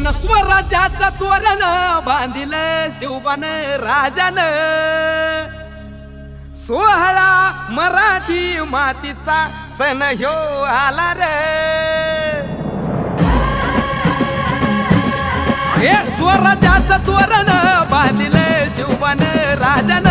अन स्वराज्याचं तोरण बांधिल शिवबान राजान. सोहळा मराठी मातीचा सण ह्यो आला रे. हे स्वराज्याचं तोरण बांधिल शिवबान राजान.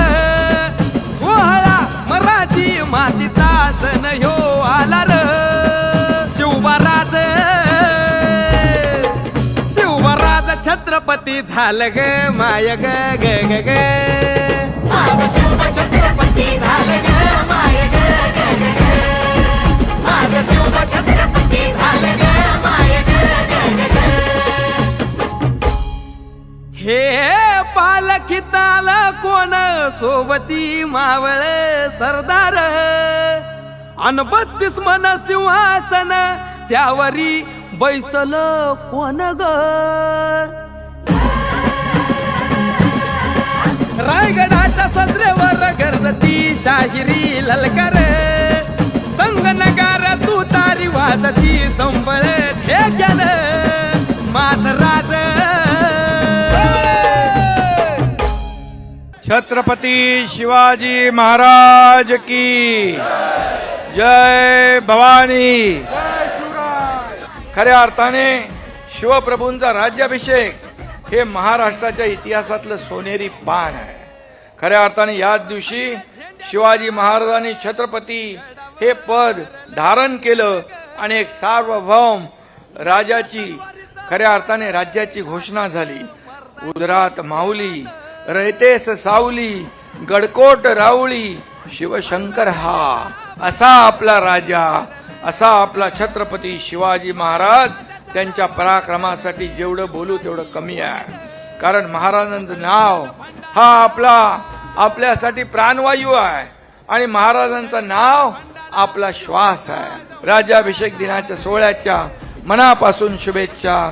छत्रपती झालं ग माय ग ग ग ग माझं शिव छत्रपती झालं ग माय ग ग ग ग. माझं शिव छत्रपती झालं ग माय ग ग ग ग. हे पालखीत आलं कोण सोबती मावळ सरदार अन बत्तीस मन सिंहासन त्यावरी बैसल कोण ग? रायगडाच्या सदरेवर गरजती शाहिरी ललकर. संगनगार तू तारी वाजती संबळ ठेक्यान माझ राज. छत्रपती शिवाजी महाराज की जय भवानी. खऱ्या अर्थाने शिवप्रभूंचा राज्याभिषेक हे महाराष्ट्राच्या इतिहासातलं सोनेरी पान आहे. खऱ्या अर्थाने याच दिवशी शिवाजी महाराजांनी छत्रपती हे पद धारण केलं आणि एक सार्वभौम राजाची खऱ्या अर्थाने राज्याची घोषणा झाली. उदरात माऊली रयतेस सावली गडकोट राऊळी शिवशंकर हा असा आपला राजा असा आपला छत्रपती शिवाजी महाराज त्यांच्या पराक्रमासाठी जेवढं बोलू तेवढं कमी आहे. कारण महाराजांचं नाव हा आपला आपल्यासाठी प्राणवायू आहे. आणि महाराजांचं नाव आपला श्वास आहे. राज्याभिषेक दिनाच्या सोहळ्याच्या मनापासून शुभेच्छा.